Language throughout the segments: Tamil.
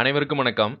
அனைவருக்கும் வணக்கம்.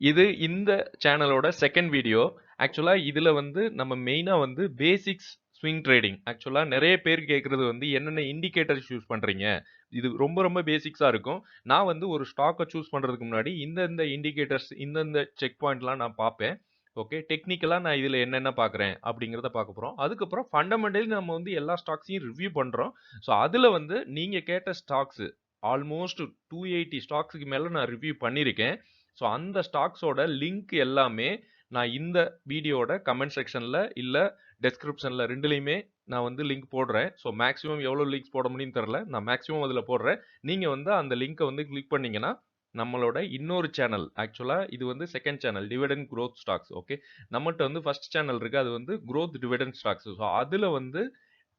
இது இந்த சேனலோட செகண்ட் வீடியோ. ஆக்சுவலாக இதில் வந்து நம்ம மெயினாக வந்து பேசிக்ஸ் ஸ்விங் ட்ரேடிங். ஆக்சுவலாக நிறைய பேர் கேட்குறது வந்து என்னென்ன இண்டிகேட்டர்ஸ் யூஸ் பண்ணுறீங்க இது ரொம்ப ரொம்ப பேசிக்ஸாக இருக்கும். நான் வந்து ஒரு ஸ்டாக்கை சூஸ் பண்ணுறதுக்கு முன்னாடி இந்தந்த இண்டிகேட்டர்ஸ் இந்தந்த செக் பாயிண்ட்லாம் நான் பார்ப்பேன். ஓகே. டெக்னிக்கலாக நான் இதில் என்னென்ன பார்க்குறேன் அப்படிங்கிறத பார்க்க போகிறோம் அதுக்கப்புறம் ஃபண்டமெண்டலி நம்ம வந்து எல்லா ஸ்டாக்ஸையும் ரிவ்யூ பண்ணுறோம் ஸோ அதில் வந்து நீங்கள் கேட்ட ஸ்டாக்ஸு ஆல்மோஸ்ட் 280 ஸ்டாக்ஸ்க்கு மேலே நான் ரிவ்யூ பண்ணியிருக்கேன். ஸோ அந்த ஸ்டாக்ஸோட லிங்க் எல்லாமே நான் இந்த வீடியோட கமெண்ட் செக்ஷனில் இல்லை டெஸ்கிரிப்ஷனில் ரெண்டுலேயுமே நான் வந்து லிங்க் போடுறேன். ஸோ மேக்ஸிமம் எவ்வளோ லிங்க்ஸ் போட முடியும்னு தெரில நான் மேக்ஸிமம் அதில் போடுறேன். நீங்கள் வந்து அந்த லிங்க்கை வந்து கிளிக் பண்ணிங்கன்னா நம்மளோட இன்னொரு சேனல் ஆக்சுவலாக இது வந்து second channel dividend growth stocks okay. நம்மகிட்ட வந்து ஃபர்ஸ்ட் சேனல் இருக்குது அது வந்து குரோத் டிவிடெண்ட் ஸ்டாக்ஸ். ஸோ அதில் வந்து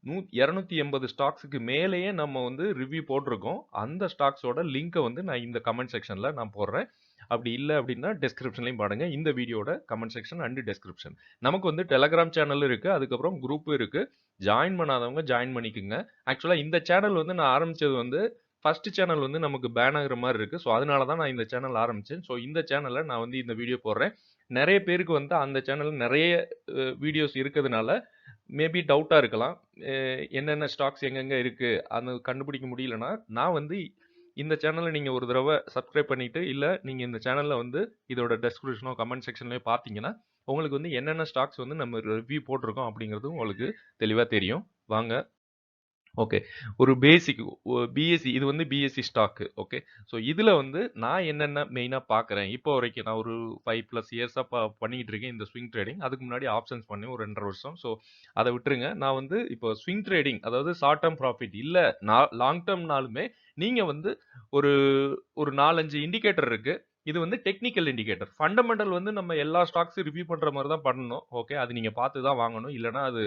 நூ 280 ஸ்டாக்ஸ்க்கு மேலேயே நம்ம வந்து ரிவ்யூ போட்டிருக்கோம். அந்த ஸ்டாக்ஸோட லிங்க்கை வந்து நான் இந்த கமெண்ட் செக்ஷனில் நான் போடுறேன். அப்படி இல்லை அப்படின்னா டிஸ்கிரிப்ஷன்லயும் பாருங்க. இந்த வீடியோட கமெண்ட் செக்ஷன் அண்டு டெஸ்கிரிப்ஷன் நமக்கு வந்து டெலகிராம் சேனல் இருக்குது அதுக்கப்புறம் குரூப்பும் இருக்குது ஜாயின் பண்ணாதவங்க ஜாயின் பண்ணிக்கங்க. ஆக்சுவலாக இந்த சேனல் வந்து நான் ஆரம்பிச்சது வந்து ஃபஸ்ட்டு சேனல் வந்து நமக்கு பேன் ஆகிற மாதிரி இருக்குது ஸோ அதனால தான் நான் இந்த சேனல் ஆரம்பித்தேன் ஸோ இந்த சேனலில் நான் வந்து இந்த வீடியோ போடுறேன். நிறைய பேருக்கு வந்து அந்த சேனலில் நிறைய வீடியோஸ் இருக்கிறதுனால மேபி டவுட்டாக இருக்கலாம். என்னென்ன ஸ்டாக்ஸ் எங்கெங்கே இருக்குது அது கண்டுபிடிக்க முடியலன்னா, நான் வந்து இந்த சேனலை நீங்கள் ஒரு தடவை சப்ஸ்கிரைப் பண்ணிவிட்டு இல்லை நீங்கள் இந்த சேனலில் வந்து இதோட டெஸ்கிரிப்ஷனோ கமெண்ட் செக்ஷன்லயோ பார்த்தீங்கன்னா, உங்களுக்கு வந்து என்னென்ன ஸ்டாக்ஸ் வந்து நம்ம ரிவ்யூ போட்டிருக்கோம் அப்படிங்கிறது உங்களுக்கு தெளிவாக தெரியும். வாங்க. ஓகே. ஒரு பேசிக் பிஎஸ்சி இது வந்து பிஎஸ்சி ஸ்டாக்கு ஓகே. ஸோ இதில் வந்து நான் என்னென்ன மெயினாக பார்க்குறேன். இப்போ வரைக்கும் நான் ஒரு ஃபைவ் ப்ளஸ் இயர்ஸாக ப பண்ணிட்டு இருக்கேன் இந்த ஸ்விங் ட்ரேடிங். அதுக்கு முன்னாடி ஆப்ஷன்ஸ் பண்ணேன் ஒரு 2 1/2 வருஷம். ஸோ அதை விட்டுருங்க. நான் வந்து இப்போ ஸ்விங் ட்ரேடிங் அதாவது ஷார்ட் டேர்ம் ப்ராஃபிட் இல்லை நான் லாங் டேர்ம்னாலுமே நீங்கள் வந்து ஒரு ஒரு 4, 5 இண்டிகேட்டர் இருக்குது இது வந்து டெக்னிக்கல் இண்டிகேட்டர். ஃபண்டமெண்டல் வந்து நம்ம எல்லா ஸ்டாக்ஸும் ரிவ்யூ பண்ணுற மாதிரி தான் பண்ணணும். ஓகே. அது நீங்கள் பார்த்து தான் வாங்கணும். இல்லைனா அது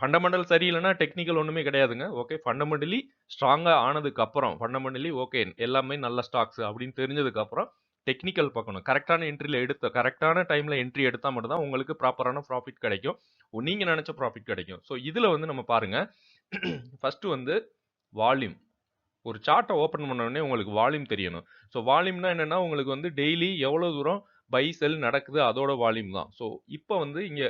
ஃபண்டமெண்டல் சரியில்லைன்னா டெக்னிக்கல் ஒன்றுமே கிடையாதுங்க. ஓகே. ஃபண்டமெண்டலி ஸ்ட்ராங்காக ஆனதுக்கு அப்புறம் ஃபண்டமெண்டலி ஓகே எல்லாமே நல்ல ஸ்டாக்ஸ் அப்படின்னு தெரிஞ்சதுக்கு அப்புறம் டெக்னிக்கல் பார்க்கணும். கரெக்டான என்ட்ரியில் எடுத்த கரெக்டான டைமில் என்ட்ரி எடுத்தால் மட்டும்தான் உங்களுக்கு ப்ராப்பரான ப்ராஃபிட் கிடைக்கும். நீங்கள் நினச்ச ப்ராஃபிட் கிடைக்கும். ஸோ இதில் வந்து நம்ம பாருங்க. ஃபஸ்ட்டு வந்து வால்யூம். ஒரு சார்ட்டை ஓப்பன் பண்ண உடனே உங்களுக்கு வால்யூம் தெரியணும். ஸோ வால்யூம்னா என்னென்னா உங்களுக்கு வந்து டெய்லி எவ்வளோ தூரம் பை, செல் நடக்குது அதோட வால்யூம் தான். ஸோ இப்போ வந்து இங்கே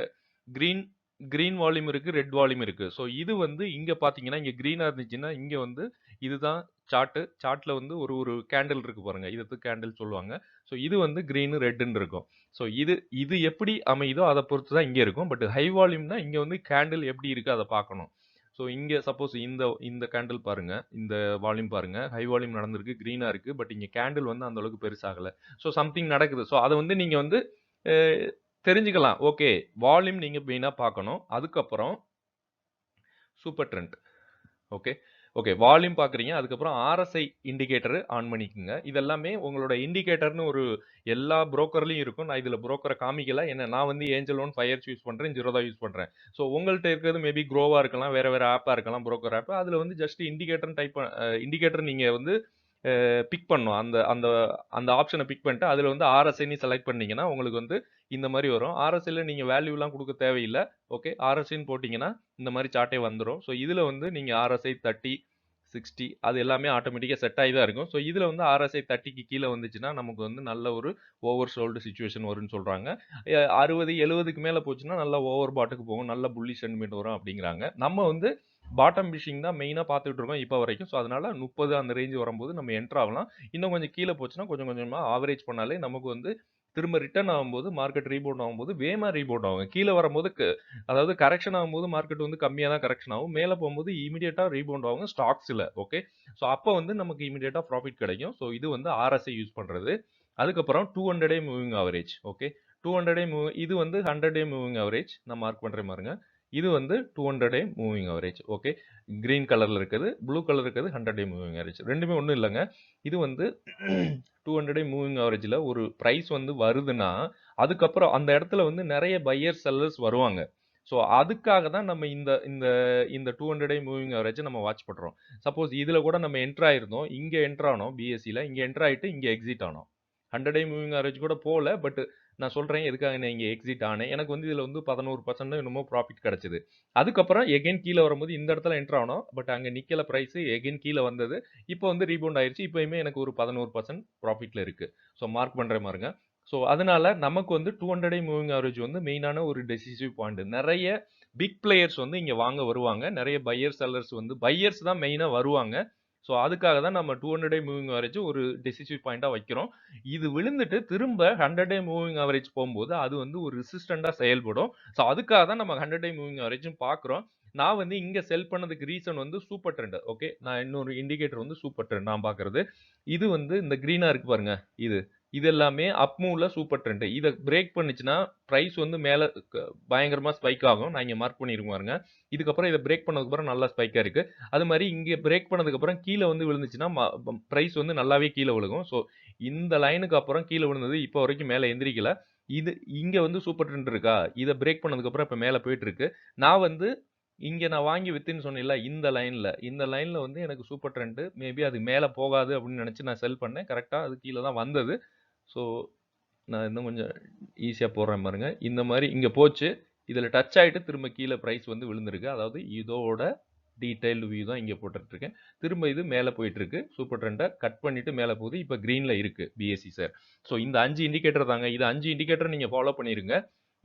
க்ரீன் கிரீன் வால்யூம் இருக்குது ரெட் வால்யூம் இருக்குது ஸோ இது வந்து இங்கே பார்த்தீங்கன்னா, இங்கே க்ரீனாக இருந்துச்சுன்னா, இங்கே வந்து இதுதான் சார்ட்டு சார்ட்டில் வந்து ஒரு ஒரு கேண்டில் இருக்குது பாருங்கள் இதுக்கு கேண்டில் சொல்லுவாங்க. ஸோ இது வந்து க்ரீனு ரெட்டுன்னு இருக்கும். ஸோ இது இது எப்படி அமையுதோ அதை பொறுத்து தான் இங்கே இருக்கும். பட் ஹை வால்யூம்னா இங்கே வந்து கேண்டில் எப்படி இருக்குது அதை பார்க்கணும். ஸோ இங்கே சப்போஸ் இந்த இந்த கேண்டில் பாருங்கள் இந்த வால்யூம் பாருங்கள் ஹை வால்யூம் நடந்திருக்கு. க்ரீனாக இருக்குது பட் இங்கே கேண்டில் வந்து அந்தளவுக்கு பெருசாகலை ஸோ சம்திங் நடக்குது. ஸோ அதை வந்து நீங்கள் வந்து தெரிஞ்சுக்கலாம். ஓகே. வால்யூம் நீங்கள் மெயினாக பார்க்கணும். அதுக்கப்புறம் super trend. Okay. Okay. Volume பார்க்குறீங்க. அதுக்கப்புறம் ஆர்எஸ்ஐ இண்டிகேட்டர் ஆன் பண்ணிக்கோங்க இதெல்லாமே உங்களோட இண்டிகேட்டர்னு ஒரு எல்லா புரோக்கர்லயும் இருக்கும். நான் இதில் புரோக்கரை காமிக்கல. என்ன நான் வந்து ஏஞ்சல் ஒன், ஃபயர்ஸ் யூஸ் பண்றேன். ஜீரோதா யூஸ் பண்ணுறேன் ஸோ உங்கள்கிட்ட இருக்கிறது மேபி க்ரோவாக இருக்கலாம். வேறு வேறு ஆப்பாக இருக்கலாம். Broker app. அதில் வந்து ஜஸ்ட் இண்டிகேட்டர் டைப் இண்டிகேட்டர் நீங்கள் வந்து பிக் பண்ணும் அந்த அந்த அந்த ஆப்ஷனை பிக் பண்ணிட்டு அதில் வந்து ஆர்எஸ்ஐன்னு செலக்ட் பண்ணிங்கன்னா உங்களுக்கு வந்து இந்த மாதிரி வரும். ஆர்எஸ்ஐயில் நீங்கள் வேல்யூலாம் கொடுக்க தேவையில்லை ஓகே. ஆர்எஸ்ஐன்னு போட்டிங்கன்னா இந்த மாதிரி சார்ட்டே வந்துடும் ஸோ இதில் வந்து நீங்கள் ஆர்எஸ்ஐ 30, 60 அது எல்லாமே ஆட்டோமேட்டிக்காக செட் ஆகி தான் இருக்கும். ஸோ இதில் வந்து ஆர்எஸ்ஐ தேர்ட்டிக்கு கீழே வந்துச்சுன்னா, நமக்கு வந்து நல்ல ஒரு ஓவர் சோல்டு சுச்சுவேஷன் வரும்னு சொல்கிறாங்க அறுபது எழுபதுக்கு மேலே போச்சுன்னா, நல்லா ஓவர் பாட்டுக்கு போகும். நல்ல புள்ளி சென்டிமென்ட் வரும் அப்படிங்கிறாங்க. நம்ம வந்து பாட்டம் ஃபிஷிங் தான் மெயினாக பார்த்துட்டு இருக்கோம் இப்போ வரைக்கும். ஸோ அதனால் முப்பது அந்த ரேஞ்ச் வரும்போது நம்ம என்ட்ரு ஆகலாம். இன்னும் கொஞ்சம் கீழே போச்சுன்னா, கொஞ்சம் கொஞ்சமாக ஆவரேஜ் பண்ணாலே நமக்கு வந்து திரும்ப ரிட்டர்ன் ஆகும்போது மார்க்கெட் ரீபவுண்ட் ஆகும்போது வேமா ரீபவுண்ட் ஆகும். கீழே வரும்போது அதாவது கரெக்ஷன் ஆகும்போது மார்க்கெட் வந்து கம்மியாக தான் கரெக்ஷன் ஆகும். மேலே போகும்போது இமீடியட்டாக ரீபவுண்ட் ஆகும் ஸ்டாக்ஸில் ஓகே. ஸோ அப்போ வந்து நமக்கு இமீடியட்டாக ப்ராஃபிட் கிடைக்கும். ஸோ இது வந்து ஆர்எஸ்ஐ யூஸ் பண்ணுறது அதுக்கப்புறம் two hundred day moving average. Okay. Two hundred day move இது வந்து 100 டே மூவிங் ஆவரேஜ். நான் மார்க் பண்ணுற பாருங்க. இது வந்து 200 day moving average okay. Green கலரில் இருக்குது. ப்ளூ கலர் இருக்கிறது 100 டே மூவிங் அவரேஜ் ரெண்டுமே ஒன்றும் இல்லைங்க இது வந்து 200 டே மூவிங் அவரேஜில் ஒரு ப்ரைஸ் வந்து வருதுன்னா, அதுக்கப்புறம் அந்த இடத்துல வந்து நிறைய பையர் செல்லர்ஸ் வருவாங்க. ஸோ அதுக்காக தான் நம்ம இந்த இந்த இந்த 200 டே மூவிங் அவரேஜ் நம்ம வாட்ச் பண்ணுறோம் சப்போஸ் இதில் கூட நம்ம என்ட்ரு ஆயிருந்தோம். இங்கே என்டர் ஆனோம் பிஎஸ்சில. இங்கே என்டர் ஆயிட்டு எக்ஸிட் ஆனோம். 100 டே மூவிங் அவரேஜ் கூட போகல பட் நான் சொல்கிறேன் எதுக்காக நான் இங்கே எக்ஸிட் ஆனேன். எனக்கு வந்து இதில் வந்து 11% என்னமோ ப்ராஃபிட் கிடச்சிது அதுக்கப்புறம் எகைன் கீழே வரும்போது இந்த இடத்துல என்ட்ரு ஆனோம். பட் அங்கே நிக்கல ப்ரைஸ் எகைன் கீழே வந்தது. இப்போ வந்து ரீபவுண்ட் ஆயிடுச்சு இப்போயுமே எனக்கு ஒரு பதினோரு பர்சன்ட் ப்ராஃபிட்டில் இருக்குது ஸோ மார்க் பண்ணுற மாதிரிங்க ஸோ அதனால நமக்கு வந்து டூ ஹண்ட்ரடே மூவிங் ஆவரேஜ் வந்து மெயினான ஒரு டெசிசிவ் பாயிண்ட். நிறைய பிக் பிளேயர்ஸ் வந்து இங்கே வாங்க வருவாங்க. நிறைய பையர் செல்லர்ஸ் வந்து பையர்ஸ் தான் மெயினாக வருவாங்க. ஸோ அதுக்காக தான் நம்ம 200 டே மூவிங் ஆவரேஜ் ஒரு டெசிசிவ் பாயிண்டாக வைக்கிறோம். இது விழுந்துட்டு திரும்ப 100 டே மூவிங் ஆவரேஜ் போகும்போது அது வந்து ஒரு ரிசிஸ்டண்டாக செயல்படும். ஸோ அதுக்காக தான் நம்ம 100 டே மூவிங் ஆவரேஜும் பார்க்குறோம். நான் வந்து இங்கே செல் பண்ணதுக்கு ரீசன் வந்து சூப்பர் ட்ரெண்ட். ஓகே. நான் இன்னொரு இண்டிகேட்டர் வந்து சூப்பர் ட்ரெண்ட் நான் பார்க்குறது. இது வந்து இந்த க்ரீனாக இருக்குது பாருங்க. இது. இது எல்லாமே அப் மூவ்ல சூப்பர் ட்ரெண்ட். இதை பிரேக் பண்ணுச்சுன்னா, ப்ரைஸ் வந்து மேலே பயங்கரமாக பயங்கரமா ஸ்பைக் ஆகும். நான் இங்கே மார்க் பண்ணியிருக்கேன் பாருங்க. இதுக்கப்புறம் இதை பிரேக் பண்ணதுக்கப்புறம் நல்லா ஸ்பைக்காக இருக்கு. அது மாதிரி இங்கே பிரேக் பண்ணதுக்கப்புறம் கீழே வந்து விழுந்துச்சுன்னா, ப்ரைஸ் வந்து நல்லாவே கீழே விழுகும். ஸோ இந்த லைனுக்கு அப்புறம் கீழே விழுந்தது இப்போ வரைக்கும் மேலே எந்திரிக்கல. இது இங்கே வந்து சூப்பர் ட்ரெண்ட் இருக்கா? இதை பிரேக் பண்ணதுக்கப்புறம் இப்போ மேலே போயிட்டு இருக்கு. நான் வந்து இங்கே நான் வாங்கி வித்தேன்னு சொன்னேன்ல, இந்த லைனில் இந்த லைனில் வந்து எனக்கு சூப்பர் ட்ரெண்டு மேபி அது மேலே போகாது அப்படின்னு நினச்சி நான் செல் பண்ணேன். கரெக்டாக அது கீழே தான் வந்தது. ஸோ நான் இன்னும் கொஞ்சம் ஈஸியாக போடுறேன் பாருங்கள் இந்த மாதிரி இங்கே போச்சு. இதில் டச் ஆகிட்டு திரும்ப கீழே ப்ரைஸ் வந்து விழுந்திருக்கு. அதாவது இதோட டீட்டெயில்டு வியூ தான் இங்கே போட்டுட்ருக்கேன் திரும்ப இது மேலே போயிட்டுருக்கு சூப்பர் ட்ரெண்டை கட் பண்ணிட்டு மேலே போகுது. இப்போ க்ரீனில் இருக்குது பிஎஸ்சி சார் ஸோ இந்த அஞ்சு இண்டிகேட்டர் தாங்க. இது அஞ்சு இண்டிகேட்டர் நீங்கள் ஃபாலோ பண்ணிடுங்க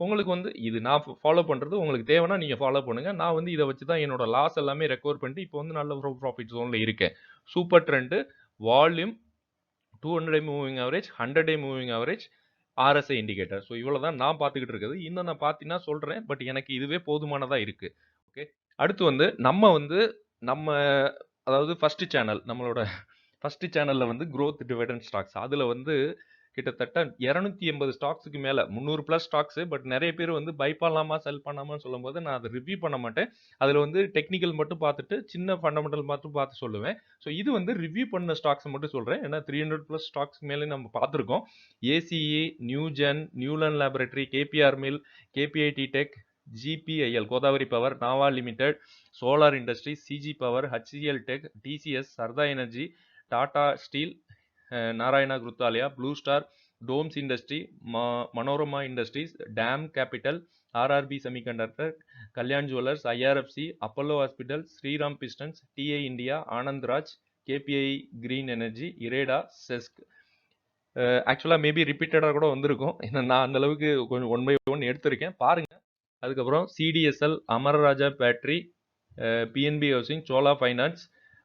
உங்களுக்கு வந்து இது நான் ஃபாலோ பண்ணுறது உங்களுக்கு தேவைன்னா நீங்கள் ஃபாலோ பண்ணுங்கள் நான் வந்து இதை வச்சு தான் என்னோட லாஸ் எல்லாமே ரெக்கவர் பண்ணிட்டு இப்போ வந்து நல்ல ஒரு ப்ராஃபிட் ஜோனில் இருக்கேன். Super trend volume, 200 day moving average, 100 day moving average, RSI indicator. So இவ்வளோ தான் நான் பார்த்துக்கிட்டு இருக்கிறது. இன்னும் நான் பார்த்தீங்கன்னா சொல்கிறேன் பட் எனக்கு இதுவே போதுமானதாக இருக்குது ஓகே. அடுத்து வந்து நம்ம வந்து நம்ம அதாவது ஃபஸ்ட்டு சேனல் நம்மளோட ஃபஸ்ட்டு சேனலில் வந்து க்ரோத் டிவிடெண்ட் ஸ்டாக்ஸ். அதில் வந்து கிட்டத்தட்ட இரநூத்தி எண்பது ஸ்டாக்ஸுக்கு மேலே முந்நூறு ப்ளஸ் ஸ்டாக்ஸ். பட் நிறைய பேர் வந்து பை பண்ணலாமா, செல் பண்ணலாமான்னு சொல்லும்போது நான் அதை ரிவ்யூ பண்ண மாட்டேன். அதில் வந்து டெக்னிக்கல் மட்டும் பார்த்துட்டு, சின்ன ஃபண்டமெண்டல் மட்டும் பார்த்து சொல்லுவேன். ஸோ இது வந்து ரிவ்யூ பண்ண ஸ்டாக்ஸ் மட்டும் சொல்கிறேன் ஏன்னா 300 பிளஸ் ஸ்டாக்ஸ்க்கு மேலே நம்ம பார்த்துருக்கோம். ACE, Newgen, Neuland laboratory, KPR mill, KPIT tech, GPIL Godavari power, Nava limited, solar industries, CG power, HCL tech, TCS, Sarda energy, Tata steel, Narayana Hrudayalaya, blue star, DOMS industry, மா Manorama industries, DAM capital, RRP semiconductor, Kalyan jewellers, IRFC, Apollo hospital Shriram pistons, TI India, Anandraj KPI green energy, IREDA, CESC. ஆக்சுவலாக மேபி ரிப்பீட்டடாக கூட வந்திருக்கும். ஏன்னா நான் அந்தளவுக்கு கொஞ்சம் ஒன் பை ஒன் எடுத்திருக்கேன். பாருங்கள் அதுக்கப்புறம் CDSL, Amara Raja battery PNB housing, Chola finance.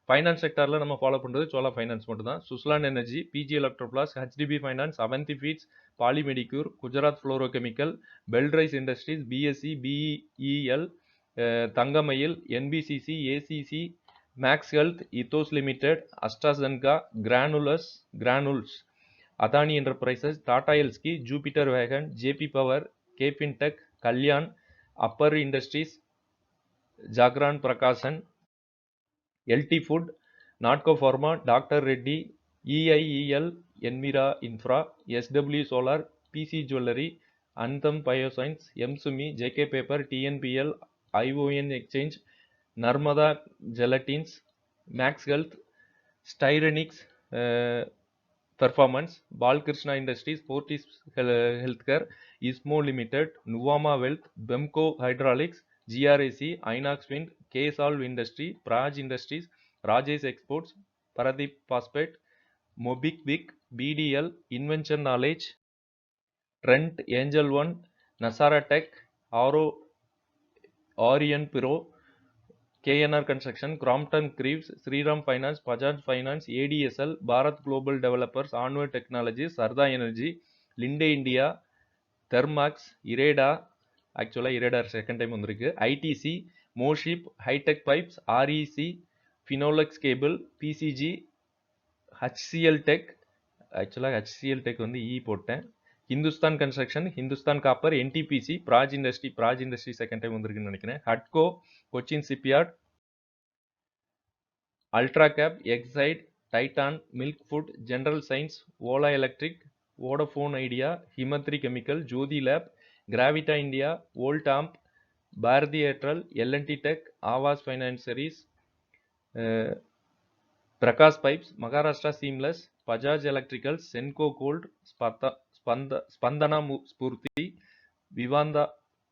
Finance செக்டாரில் நம்ம ஃபாலோ பண்ணுறது சோலா ஃபைனான்ஸ் மட்டும் தான். Suzlon energy, PG electroplast, HDB finance, Avanti feeds, Polymedicure Gujarat fluoro chemical, பெல்ட்ரைஸ் industries, BSE BEL, Thangamayil, NBCC, ACC, Max health, Ethos limited, AstraZeneca granules granules, Adani enterprises, Tata எல்ஸ்கி, Jupiter wagon, JP power, cabin tech, Kalyan, Apar industries, Jagran Prakashan, LT food, Natco pharma, doctor Reddy, EIEL, Enviro infra, SW solar, PC jewellery, Anthem biosciences, எம்சுமி, JK paper, TNPL, ION exchange, Narmada gelatins, Max health, Styrenix uh performance, Balkrishna industries, Fortis ஹெல் healthcare, இஸ்மோ limited, Nuvama wealth, Bemco hydraulics, GRAC, Inox wind, கேசால்வ் industry, Praj industries, Rajesh exports, Paradeep phosphate, MobiKwik, PTL, invention knowledge, Trent, angel one, Nazara tech, ஆரோ ஆரியன் பிரோ, KNR construction, Crompton Greaves, Shriram finance, Bajaj finance, ADSL, Bharat global developers, onward technology Sarda energy, Linde India, Thermax, IREDA ஆக்சுவலாக இரேடா செகண்ட் டைம் வந்திருக்கு. ITC, மோஷிப், high tech pipes, REC, Finolex cable, BCG, HCL tech ஆக்சுவலாக ஹச்சிஎல் டெக் வந்து இ போட்டேன். Hindustan construction, Hindustan copper, NTPC, Praj industry Praj industry second time வந்திருக்குன்னு நினைக்கிறேன். ஹட்கோ, Cochin shipyard ultra cab Exide, Titan, milk food, general science, Ola electric, Vodafone Idea, Himadri chemical, Jyothy lab, Gravita India, ஓல்டாம்ப் Bharti Airtel, L and T tech, Aavas financiers, uh Prakash pipes, Maharashtra seamless, Bajaj electricals, Senco gold, ஸ்பர்தா ஸ்பந்த Spandana M Sphoorty Vivanta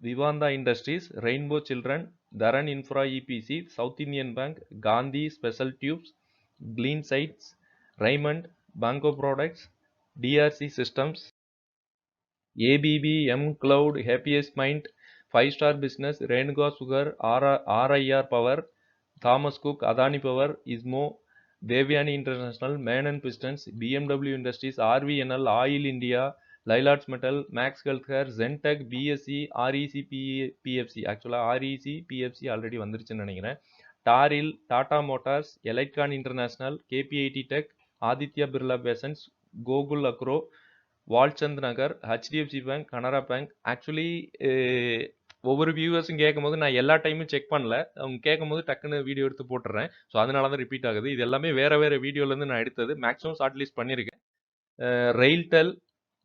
Vivanta industries rainbow children Taran infra EPC south Indian bank Gandhi special tubes clean science Raymond bongo products TRC systems ABB M cloud happiest mind five star business Renuka sugar R RIR power Thomas Cook Adani power இஸ்மோ Devyani international Menon pistons BMW industries RVNL oil India Lloyds metal max health care Gentech BSE REC PFC ஆக்சுவலாக ஆர்இசி பிஎஃப்சி ஆல்ரெடி வந்துருச்சுன்னு நினைக்கிறேன். டாரில் Tata motors Elitecon international KPIT tech Aditya Birla fashions Gokul agro Walchand Nagar HDFC bank Canara bank actually ஒவ்வொரு வியூவர்ஸும் கேட்கும்போது நான் எல்லா டைமும் செக் பண்ணல. அவங்க கேட்கும்போது டக்குன்னு வீடியோ எடுத்து போட்டுறேன். ஸோ அதனால தான் ரிப்பீட் ஆகுது. இது எல்லாமே வேறு வேறு வீடியோலேருந்து நான் எடுத்தது. மேக்ஸிமம் ஷார்ட் லிஸ்ட் பண்ணியிருக்கேன் RailTel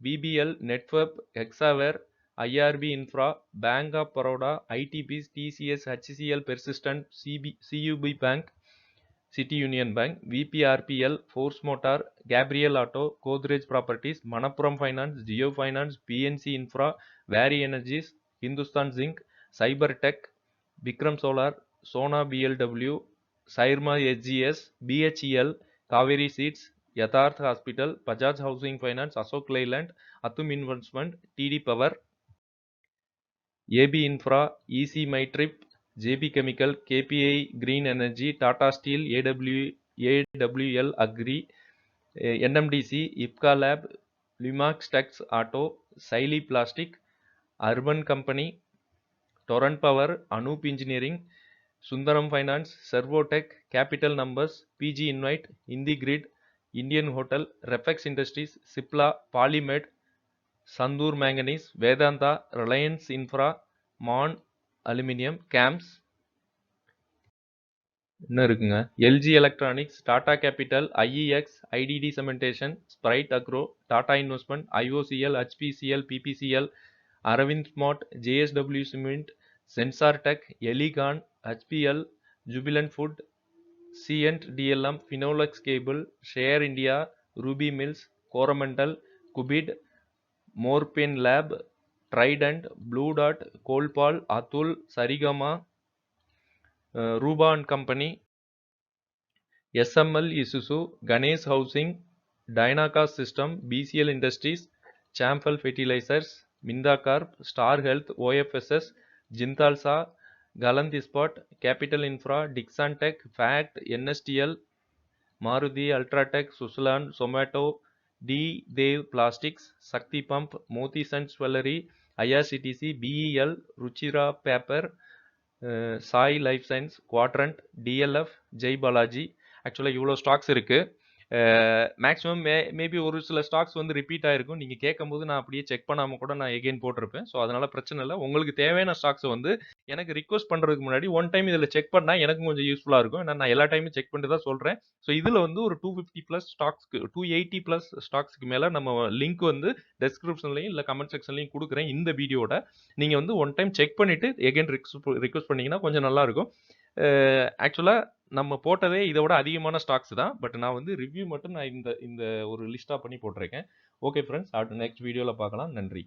VPL network Hexaware IRB infra bank of Baroda IDBI TCS HCL Persistent CB CUB bank city union bank विपिआरपीएल Force motor Gabriel auto Godrej property Manappuram finance Jio finance PNC infra Waaree energy Hindustan zinc cyber tech Vikram solar Sona BLW Syrma HGS BHEL Kaveri seeds Yatharth hospital Bajaj housing finance Ashok Leyland अतुम investment TD power AB infra EC मैट्रिप JB chemical KPI green energy Tata steel AW AWL agri NMDC Ipca lab Lumax Tex auto Shaily plastic urban company Torrent power Anup engineering Sundaram finance Servotech capital numbers PG InvIT Hindi grid Indian hotel Refex industries Cipla polymed Sandur manganese Vedanta Reliance infra Maan aluminium games இன்னும் இருக்குங்க LG electronics Tata capital IEX ITD cementation sprite agro Tata investment IOCL HPCL BPCL Arvind smart JSW cement sensor tech Elecon HPL Jubilant food Cyient DLM Finolex cable share India Ruby mills Coromandel Cupid Morepen lab Trident blue டாட் கோல்பால் Atul Saregama Rupa and company SML Isuzu Ganesh housing டைனாகா system PCL industries Chambal fertilisers Minda corp star health OFSS ஜிந்தால்சா கலந்த் Ispat capital infra Dixon tech FACT NSDL Maruti UltraTech Suzlon Zomato D Dev plastics Shakti pump Moti sons jewellery IRCTC BEL Ruchira paper Sai life science Quadrant DLF Jai Balaji. ஆக்சுவலாக இவ்வளோ ஸ்டாக்ஸ் இருக்குது மேக்ஸிமம் மே மேபி ஒரு சில ஸ்டாக்ஸ் வந்து ரிப்பீட் ஆகிருக்கும் நீங்கள் கேட்கும்போது நான் அப்படியே செக் பண்ணாமல் கூட நான் எகெயின் போட்டிருப்பேன். ஸோ அதனால் பிரச்சனை இல்லை. உங்களுக்கு தேவையான ஸ்டாக்ஸை வந்து எனக்கு ரிக்வஸ்ட் பண்ணுறதுக்கு முன்னாடி ஒன் டைம் இதில் செக் பண்ணால் எனக்கும் கொஞ்சம் யூஸ்ஃபுல்லாக இருக்கும். ஏன்னா நான் எல்லா டைமும் செக் பண்ணிட்டு தான் சொல்கிறேன் ஸோ இதில் வந்து ஒரு டூ ஃபிஃப்டி ப்ளஸ் ஸ்டாக்ஸ்க்கு டூ எயிட்டி ப்ளஸ் ஸ்டாக்ஸ்க்கு மேலே நம்ம லிங்க் வந்து டெஸ்கிரிப்ஷன்லையும் இல்லை கமெண்ட் செக்ஷன்லையும் கொடுக்குறேன் இந்த வீடியோட நீங்கள் வந்து ஒன் டைம் செக் பண்ணிவிட்டு எகெயின் ரிக்வஸ்ட் ரிக்வஸ்ட் பண்ணிங்கன்னா கொஞ்சம் நல்லாயிருக்கும் ஆக்சுவலாக நம்ம போட்டதே இதை விட அதிகமான ஸ்டாக்ஸ் தான். பட் நான் வந்து ரிவ்யூ மட்டும் நான் இந்த இந்த ஒரு லிஸ்ட்டாக பண்ணி போட்டிருக்கேன். ஓகே ஃப்ரெண்ட்ஸ் அடுத்த நெக்ஸ்ட் வீடியோவில் பார்க்கலாம் நன்றி.